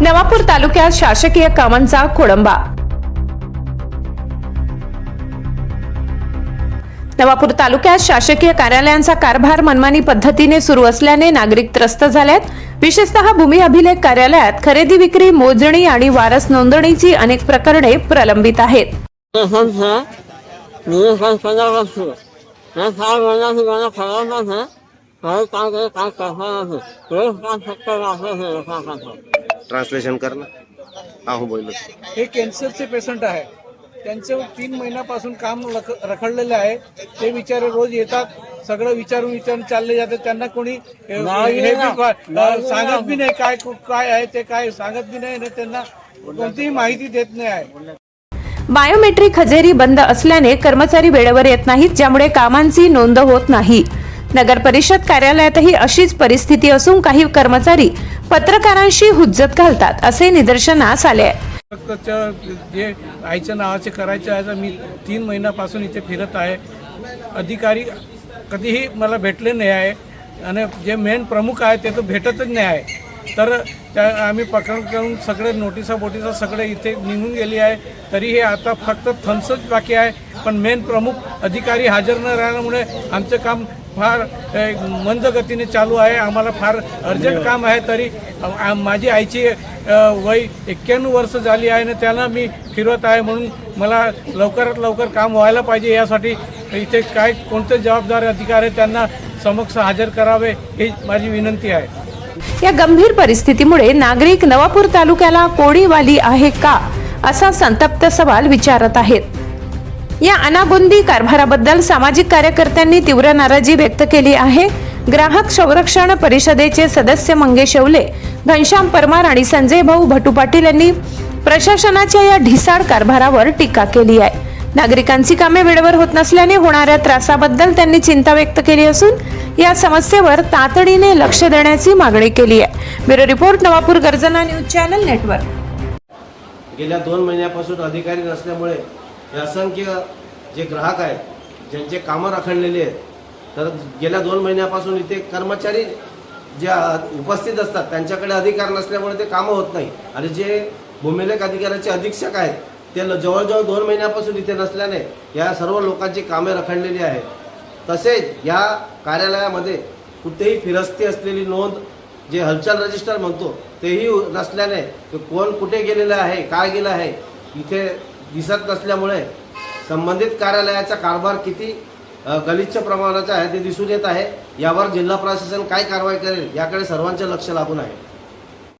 नवापूर तालुक्यात शासकीय कामांचा खोळंबा नवापूर तालुक्यात शासकीय कार्यालयांचा कारभार मनमानी पद्धतीने सुरू असल्याने नागरिक त्रस्त झालेत. विशेषतः भूमी अभिलेख कार्यालयात खरेदी विक्री मोजणी आणि वारस नोंदणीची अनेक प्रकरणे प्रलंबित आहेत. ट्रान्सलेशन कर ना हा हो बोल हे कॅन्सरचे पेशंट आहे. त्यांचं तीन महिन्यापासून काम रख- रखडलेलं आहे. ते बिचारे रोज येतात. सगळं विचारून विचारून चालले जातात. त्यांना कोणी. सांगत बी नाही काय काय आहे ते काय सांगत बी नाही. त्यांना कोणतीही माहिती देत नाही आहे. बायोमेट्रिक हजेरी बंद असल्याने कर्मचारी वेळेवर येत नाहीत ज्यामुळे कामांची नोंद होत नाही. नगर परिषद कार्यालयातही अशीच परिस्थिती असून काही कर्मचारी पत्रकारांशी हुज्जत घालतात असे निदर्शनास आले आहे. जे आईच्या नावाचे करायचे आहे मी तीन महिन्यापासून इथे फिरत आहे. अधिकारी कधीही मला भेटले नाही आहे. आणि जे मेन प्रमुख आहे ते तर भेटतच नाही आहे. तर त्या आम्ही पकड करून सगळे नोटिसा बोटिसा सगळे इथे निघून गेली आहे. तरी हे आता फक्त थम्सच बाकी आहे. पण मेन प्रमुख अधिकारी हजर न राहिल्यामुळे आमचं काम फार अ, मंद गतीने चालू आहे. आम्हाला फार अर्जंट काम आहे तरी माझी आईची वय एक्क्याण्णव वर्ष झाली आहे आणि त्यांना मी फिरवत आहे म्हणून मला लवकरात लवकर काम व्हायला पाहिजे. यासाठी इथे काय कोणते जबाबदार अधिकारी आहे त्यांना समक्ष हजर करावे ही माझी विनंती आहे. या गंभीर परिस्थितीमुळे नागरिक नवापूर तालुक्याला कोडीवाली आहे का? असा संतप्त सवाल विचारत आहेत. या अनागोंदी कारभाराबद्दल सामाजिक कार्यकर्त्यांनी तीव्र नाराजी व्यक्त केली आहे. ग्राहक संरक्षण परिषदेचे सदस्य मंगेश येवले घनश्याम परमार आणि संजय भाऊ भटू पाटील यांनी प्रशासनाच्या या ढिसाळ कारभारावर टीका केली आहे. नागरिकांची कामे वेळेवर होत नसल्याने होणाऱ्या त्रासाबद्दल त्यांनी चिंता व्यक्त केली असून या समस्येवर तातडीने लक्ष देण्याची मागणी केली आहे. ब्युरो रिपोर्ट नवापूर गर्जना न्यूज चॅनल नेटवर्क. गेल्या दोन महिन्यापासून अधिकारी नसल्यामुळे हे असंख्य जे ग्राहक आहेत ज्यांचे कामं रखडलेली आहेत तर गेल्या दोन महिन्यापासून इथे कर्मचारी जे उपस्थित असतात त्यांच्याकडे अधिकार नसल्यामुळे ते कामं होत नाही. आणि जे भूमिलेख अधिकाऱ्याचे अधीक्षक आहेत ते जवळजवळ दोन महिन्यापासून इथे नसल्याने या सर्व लोकांची कामे रखडलेली आहेत. तसेच या कार्यालयामध्ये कुठेही फिरस्ती असलेली नोंद जे हलचल रजिस्टर म्हणतो तेही नसल्याने कोण कुठे गेलेलं आहे काय गेलं आहे इथे दिसत नसल्यामुळे संबंधित कार्यालयाचा कारभार किती गलिच्छ प्रमाणाचा आहे ते दिसून येत आहे. यावर जिल्हा प्रशासन काय कारवाई करेल याकडे सर्वांचे लक्ष लागून आहे.